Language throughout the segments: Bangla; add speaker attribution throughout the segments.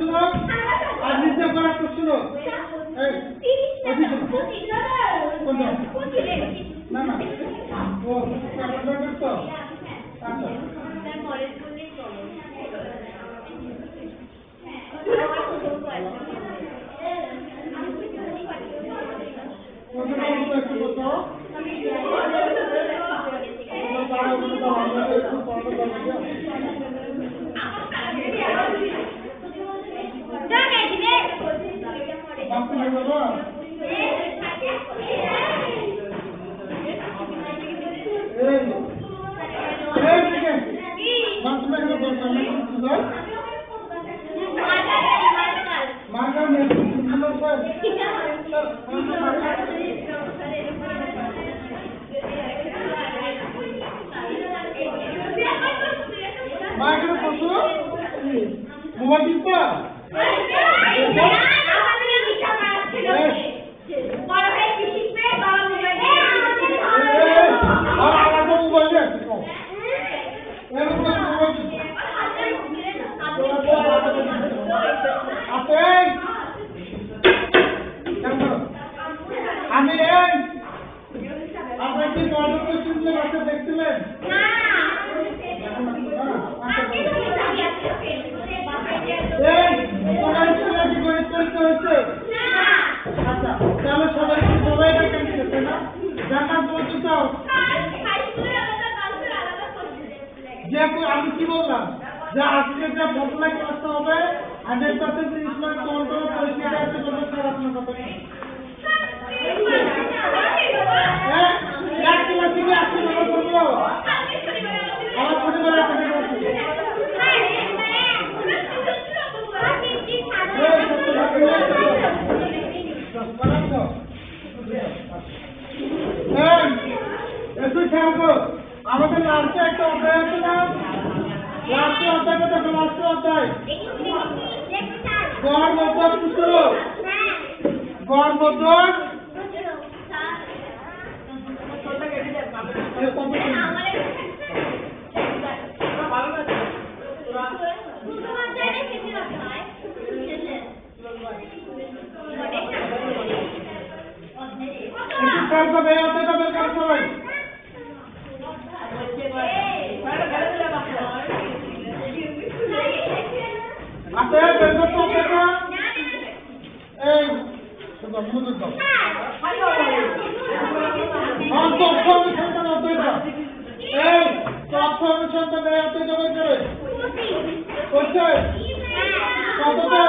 Speaker 1: শুনো আর নিচে করা তো শুনো? না না। ও তো আচ্ছা। কোনটা বলতো একটু বলতো কোনো পাড়া যে আমি কি বললাম? যে আজকে যে ফসলা ক্লাসটা হবে হান্ড্রেড পার্সেন্ট ইসলাম কন্ট্রোল পরীক্ষা আছে বলতে স্যার আপনার কথা কি? হ্যাঁ? এক আমাদের লাস্টে একটা অধ্যায় আছে না? লাস্টে অধ্যায় দেখো লাস্টে অধ্যায়? গড় মধ্য পুত্র গড় মধ্য এ কত কি? একটু খেয়াল করবে এই অধ্যায়টা বের করো সবাই আপনি বের করতে অধ্যায়টা এই শুধু মনোযোগ দাও আর তথ্য অনুসন্ধান এই তথ্য অনুসন্ধান এই অধ্যায়টা বের করে করছে কততে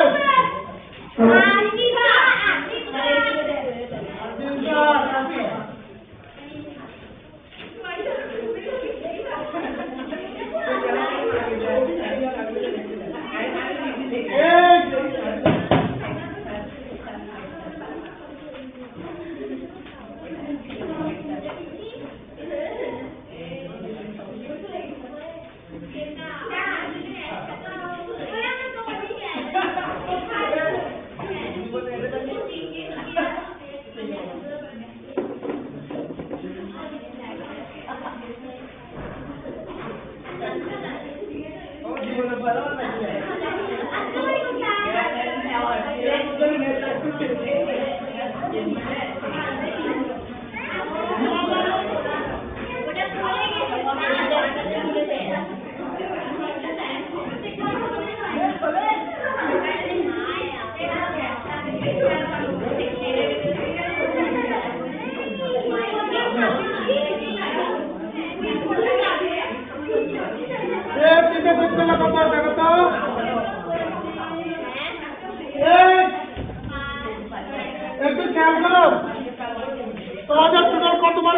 Speaker 1: এই তিনটে দেখতে না কত দেখো তো এই একটু খেয়াল করো তোমাদের তোমার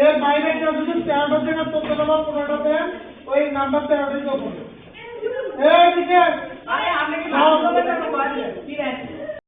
Speaker 1: এর বাইরে কেউ যদি তেরোটা থেকে চোদ্দ বা পনেরোটা দেন ওই নাম্বার। তেরোটাই চোখ হবে ঠিক আছে?